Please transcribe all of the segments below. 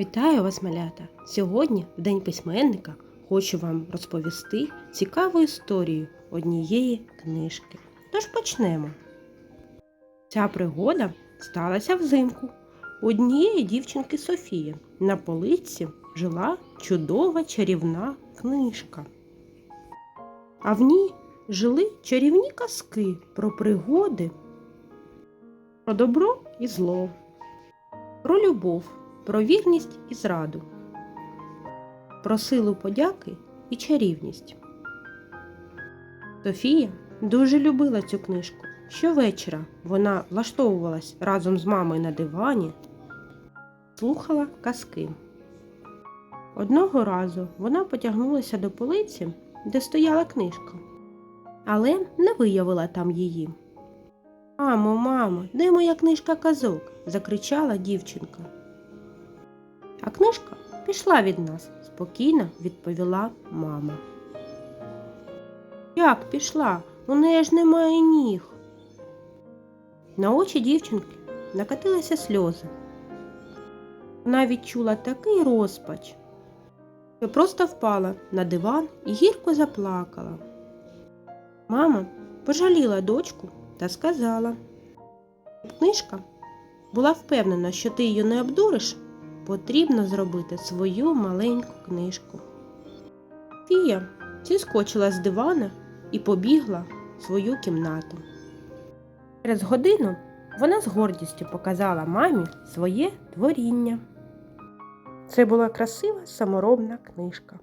Вітаю вас, малята! Сьогодні, в День письменника, хочу вам розповісти цікаву історію однієї книжки. Тож почнемо. Ця пригода сталася взимку. У однієї дівчинки Софії на полиці жила чудова чарівна книжка. А в ній жили чарівні казки про пригоди, про добро і зло, про любов про вірність і зраду, про силу подяки і чарівність. Софія дуже любила цю книжку. Щовечора вона влаштовувалась разом з мамою на дивані, слухала казки. Одного разу вона потягнулася до полиці, де стояла книжка, але не виявила там її. Мамо, мамо, де моя книжка казок? закричала дівчинка. А книжка пішла від нас, спокійно відповіла мама. Як пішла? У неї ж немає ніг. На очі дівчинки накатилися сльози. Вона відчула такий розпач, що просто впала на диван і гірко заплакала. Мама пожаліла дочку та сказала, книжка була впевнена, що ти її не обдуриш потрібно зробити свою маленьку книжку. Фія зіскочила з дивана і побігла в свою кімнату. Через годину вона з гордістю показала мамі своє творіння. Це була красива саморобна книжка.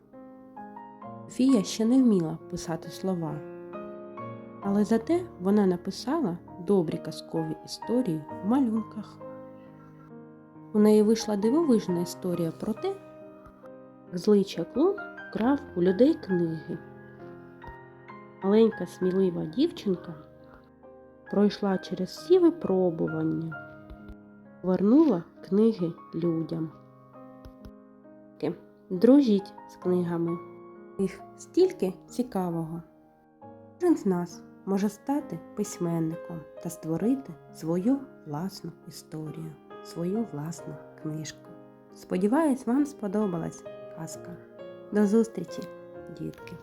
Фія ще не вміла писати слова, але зате вона написала добрі казкові історії в малюнках. У неї вийшла дивовижна історія про те, як злий чаклун вкрав у людей книги. Маленька смілива дівчинка пройшла через всі випробування, повернула книги людям. Дружіть з книгами. Їх стільки цікавого. Кожен з нас може стати письменником та створити свою власну історію свою власну книжку. Сподіваюсь, вам сподобалась казка. До зустрічі, дітки!